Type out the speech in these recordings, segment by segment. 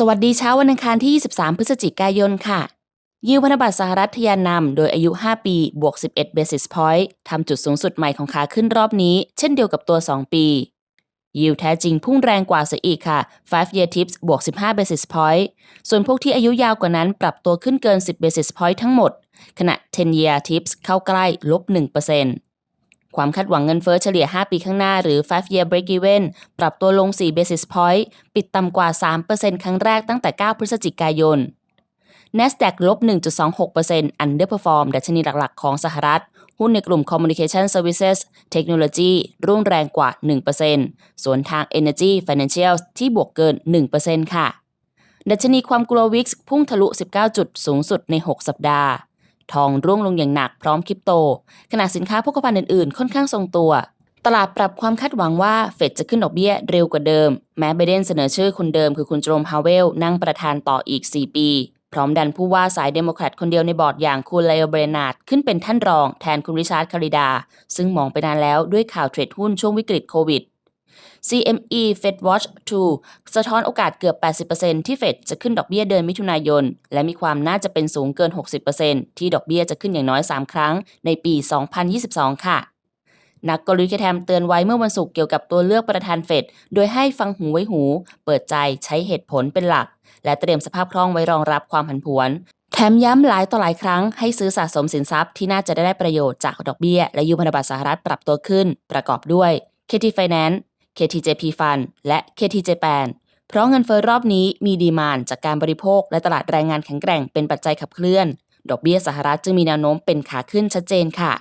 สวัสดีเช้าวันอังคารที่ 23 พฤศจิกายนค่ะ ยิวพันธบัตรสหรัฐทยานนำโดยอายุ 5 ปีบวก 11 basis point ทำจุดสูงสุดใหม่ของขาขึ้นรอบนี้ เช่นเดียวกับตัว 2 ปี ยิวแท้จริงพุ่งแรงกว่าเสียอีกค่ะ 5 year tips บวก 15 basis point ส่วนพวกที่อายุยาวกว่านั้นปรับตัวขึ้นเกิน 10 basis point ทั้งหมด ขณะ 10 year tips เข้าใกล้ลบ 1% ความคาดหวังเงินเฟ้อเฉลี่ย 5 ปีข้างหน้าหรือ 5 year break even ปรับตัวลง 4 basis point ปิดต่ำกว่า 3%ครั้งแรกตั้งแต่ 9 พฤศจิกายน NASDAQ ลบ 1.26% underperform ดัชนีหลักๆ ของสหรัฐ หุ้นในกลุ่ม Communication Services Technology ร่วงแรงกว่า 1%ส่วนทาง Energy Financials ที่บวกเกิน 1%ค่ะ ดัชนีความกลัว WIX พุ่งทะลุ 19 จุดสูงสุดใน 6 สัปดาห์ ทองร่วงลงอย่างหนักพร้อมคริปโต ขณะสินค้าโภคภัณฑ์อื่นๆ ค่อนข้างทรงตัว ตลาดปรับความคาดหวังว่าเฟดจะขึ้นดอกเบี้ยเร็วกว่าเดิม แม้ไบเดนเสนอชื่อคนเดิมคือคุณโจมฮาวเวลนั่งประธานต่ออีก 4 ปี พร้อมดันผู้ว่าสายเดโมแครตคนเดียวในบอร์ดอย่างคุณไลโอเบรนาร์ดขึ้นเป็นท่านรองแทนคุณริชาร์ดคาริดา ซึ่งมองไปนานแล้วด้วยข่าวเทรดหุ้นช่วงวิกฤตโควิด CME Fed Watch 2 สะท้อนโอกาสเกือบ 80%ที่เฟดจะขึ้นดอกเบี้ยเดือนมิถุนายน และมีความน่าจะเป็นสูงเกิน 60%ที่ดอกเบี้ยจะขึ้นอย่างน้อย 3 ครั้งในปี 2022 ค่ะนักกลยุทธ์แทมเตือนไว้เมื่อวันศุกร์เกี่ยวกับตัวเลือกประธานเฟด โดยให้ฟังหูไว้หู เปิดใจใช้เหตุผลเป็นหลัก และเตรียมสภาพคล่องไว้รองรับความผันผวน แถมย้ำหลายต่อหลายครั้งให้ซื้อสะสมสินทรัพย์ที่น่าจะได้ประโยชน์จากดอกเบี้ย และยูพันธบัตรสหรัฐปรับตัวขึ้น ประกอบด้วย KT Finance KTJP Fund และ KT Japan เพราะเงินเฟ้อรอบนี้มีดีมานจากการบริโภคและตลาดแรงงานแข็งแกร่งเป็นปัจจัยขับเคลื่อน ดอกเบี้ยสหรัฐจึงมีแนวโน้มเป็นขาขึ้นชัดเจนค่ะ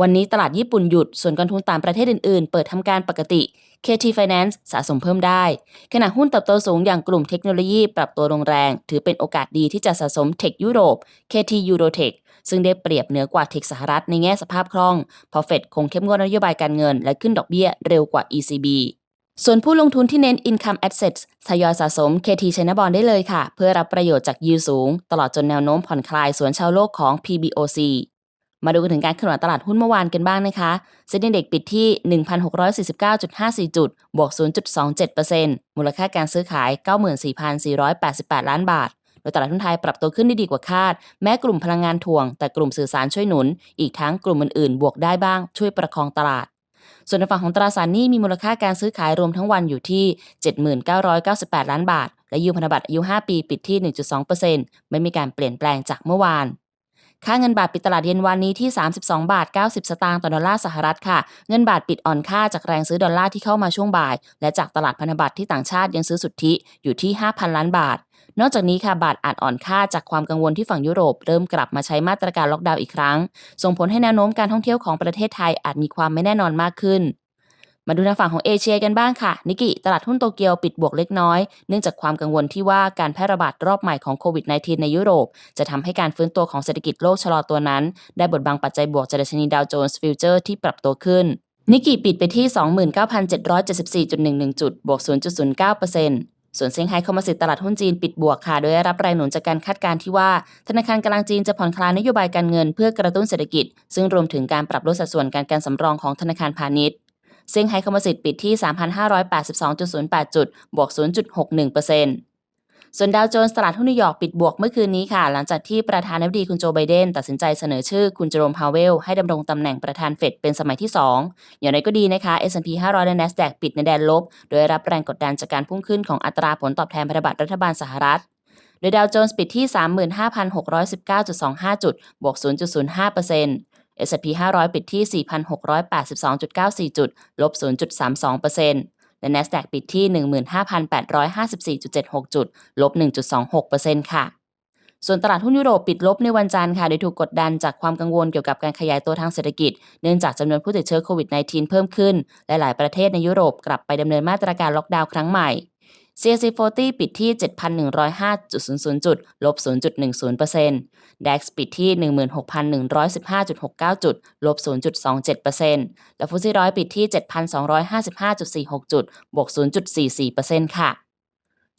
วันนี้ตลาดญี่ปุ่นหยุด ส่วนกองทุนต่างประเทศอื่นๆ เปิดทำการปกติ KT Finance สะสมเพิ่มได้ ขณะหุ้นเติบโตสูงอย่างกลุ่มเทคโนโลยีปรับตัวลงแรง ถือเป็นโอกาสดีที่จะสะสมเทคยุโรป KT Eurotech ซึ่งได้เปรียบเหนือกว่าเทคสหรัฐในแง่สภาพคล่อง เพราะเฟดคงเข้มงวดนโยบายการเงินและขึ้นดอกเบี้ยเร็วกว่า ECB ส่วนผู้ลงทุนที่เน้น income assets ทยอยสะสม KT China Bond ได้เลยค่ะ เพื่อรับประโยชน์จากยิวสูง ตลอดจนแนวโน้มผ่อนคลายสวนชาวโลกของ PBOC มาดูกันถึงการเคลื่อนไหวตลาดหุ้นเมื่อวานกันบ้างนะคะเซ็นดิ้งเด็กปิดที่ 1,649.54 จุด บวก 0.27%มูลค่าการซื้อขาย 94,488 ล้านบาท ดยตลาดหุ้นไทยปรับตัวขึ้นได้ดีกว่าคาด แม้กลุ่มพลังงานถ่วง แต่กลุ่มสื่อสารช่วยหนุน อีกทั้งกลุ่มอื่นๆ บวกได้บ้างช่วยประคองตลาดส่วนในฝั่งของตราสารหนี้มีมูลค่าการซื้อขายรวมทั้งวันอยู่ที่ 7998 ล้านบาท และยูพันธบัตรอายุ 5 ปีปิดที่ 1.2%ไม่มีการเปลี่ยนแปลงจากเมื่อวาน ค่าเงินบาทปิดตลาดเย็นวันนี้ที่ 32 บาท 90 สตางค์ต่อดอลลาร์สหรัฐค่ะ เงินบาทปิดอ่อนค่าจากแรงซื้อดอลลาร์ที่เข้ามาช่วงบ่าย และจากตลาดพันธบัตรที่ต่างชาติยังซื้อสุทธิอยู่ที่ 5,000 ล้านบาท นอกจากนี้ค่ะบาทอาจอ่อนค่าจากความกังวลที่ฝั่งยุโรป เริ่มกลับมาใช้มาตรการล็อกดาวน์อีกครั้ง ส่งผลให้แนวโน้มการท่องเที่ยวของประเทศไทยอาจมีความไม่แน่นอนมากขึ้นมาดูทางฝั่งของเอเชียกันบ้างค่ะ นิกิตลาดหุ้นโตเกียวปิดบวกเล็กน้อย เนื่องจากความกังวลที่ว่าการแพร่ระบาดรอบใหม่ของโควิด -19 ในยุโรป จะทำให้การฟื้นตัวของเศรษฐกิจโลกชะลอตัวนั้น ได้บทบังปัจจัยบวกจากดัชนีดาวโจนส์ฟิวเจอร์ที่ปรับตัวขึ้น นิกิปิดไปที่ 29,774.11 จุด บวก 0.09% ส่วนเซี่ยงไฮ้คอมมิสิตตลาดหุ้นจีนปิดบวกค่ะ โดยได้รับแรงหนุนจากการคาดการณ์ที่ว่า ธนาคารกลางจีนจะผ่อนคลายนโยบายการเงินเพื่อกระตุ้นเศรษฐกิจ ซึ่งรวมถึงการปรับลดสัดส่วนการการสำรองของธนาคารพาณิชย์เซี่ยงไฮ้คอมมิสิตปิดที่ 3,582.08 จุด บวก 0.61% ส่วนดาวโจนส์ตลาดหุ้นนิวยอร์กปิดบวกเมื่อคืนนี้ค่ะ หลังจากที่ประธานาธิบดีคุณโจไบเดนตัดสินใจเสนอชื่อคุณเจอโรมพาวเวล ให้ดำรงตำแหน่งประธานเฟดเป็นสมัยที่ 2 อย่างไรก็ดีนะคะ S&P 500 และ NASDAQ ปิดในแดนลบ โดยรับแรงกดดันจากการพุ่งขึ้นของอัตราผลตอบแทนพันธบัตรรัฐบาลสหรัฐ โดยดาวโจนส์ปิดที่ 35,619.25 จุด บวก 0.05% S&P 500 ปิดที่ 4,682.94 จุด ลบ 0.32% และ NASDAQ ปิดที่ 15,854.76 จุด ลบ 1.26%ค่ะ ส่วนตลาดหุ้นยุโรปปิดลบในวันจันทร์ค่ะ โดยถูกกดดันจากความกังวลเกี่ยวกับการขยายตัวทางเศรษฐกิจ เนื่องจากจำนวนผู้ติดเชื้อโควิด -19 เพิ่มขึ้น และหลายประเทศในยุโรปกลับไปดำเนินมาตรการล็อกดาวน์ครั้งใหม่ CAC 40 ปิดที่ 7,105.00 จุด ลบ 0.10% DAX ปิดที่ 16,115.69 จุด ลบ 0.27%และฟุตซี่ร้อยปิดที่ 7,255.46 จุด บวก 0.44%ค่ะ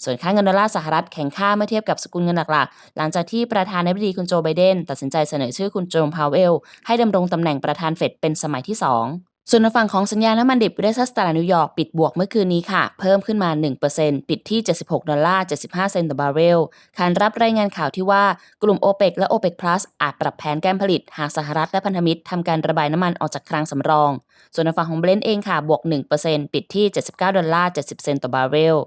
ส่วนค่าเงินดอลลาร์สหรัฐแข็งค่าเมื่อเทียบกับสกุลเงินหลักๆ หลังจากที่ประธานาธิบดีคุณโจไบเดน ตัดสินใจเสนอชื่อคุณโจมพาวเวล ให้ดำรงตำแหน่งประธานเฟดเป็นสมัยที่ 2 ส่วนในฝั่งของสัญญาณน้ำมันดิบเวสต์ตลาดนิวยอร์กปิดบวกเมื่อคืนนี้ค่ะ เพิ่มขึ้นมา 1%ปิดที่ 76 ดอลลาร์ 75 เซนต์ต่อบาร์เรลขานรับรายงานข่าวที่ว่ากลุ่ม o p e ปและ o p e ป Plus อาจปรับแผนการผลิต หากสหรัฐและพันธมิตรทำการระบายน้ำมันออกจากคลังสำรอง ส่วนในฝั่งของเบรนท์เองค่ะบวก 1%ปิดที่ 79 ดอลลาร์ 70 เซนต์ต่อบาร์เรล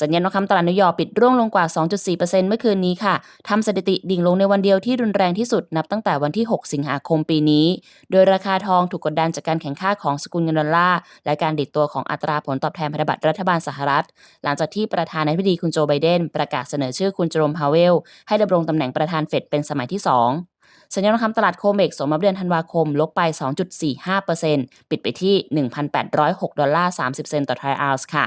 สัญญาณทองคำตลาดนิวยอร์กปิดร่วงลงกว่า 2.4%เมื่อคืนนี้ค่ะทำสถิติดิ่งลงในวันเดียวที่รุนแรงที่สุดนับตั้งแต่วันที่ 6 สิงหาคมปีนี้ โดยราคาทองถูกกดดันจากการแข่งข้าของสกุลเงินดอลลาร์และการดิดตัวของอัตราผลตอบแทนพันธบัตรรัฐบาลสหรัฐ หลังจากที่ประธานาธิบดีคุณโจไบเดน ประกาศเสนอชื่อคุณเจอโรมพาวเวล ให้ดำรงตำแหน่งประธานเฟดเป็นสมัยที่ 2สัญญาณทองคำตลาดโคเมกสมมาเดือนธันวาคม ลบไป 2.45%ปิดไปที่ 1,806 ดอลลาร์ 30 เซนต์ต่อทรัลล์ค่ะ